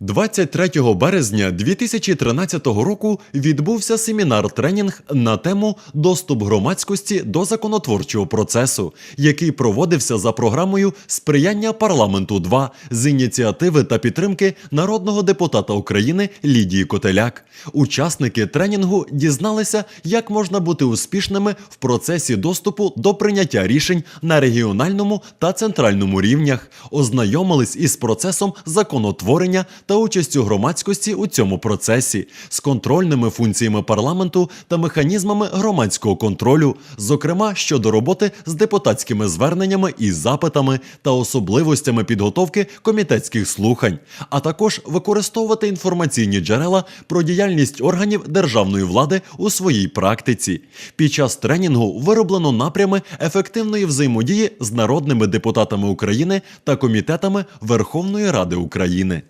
23 березня 2013 року відбувся семінар-тренінг на тему Доступ громадськості до законотворчого процесу, який проводився за програмою Сприяння парламенту 2 з ініціативи та підтримки народного депутата України Лідії Котеляк. Учасники тренінгу дізналися, як можна бути успішними в процесі доступу до прийняття рішень на регіональному та центральному рівнях, ознайомились із процесом законотворення та участю громадськості у цьому процесі, з контрольними функціями парламенту та механізмами громадського контролю, зокрема щодо роботи з депутатськими зверненнями і запитами та особливостями підготовки комітетських слухань, а також використовувати інформаційні джерела про діяльність органів державної влади у своїй практиці. Під час тренінгу вироблено напрями ефективної взаємодії з народними депутатами України та комітетами Верховної Ради України.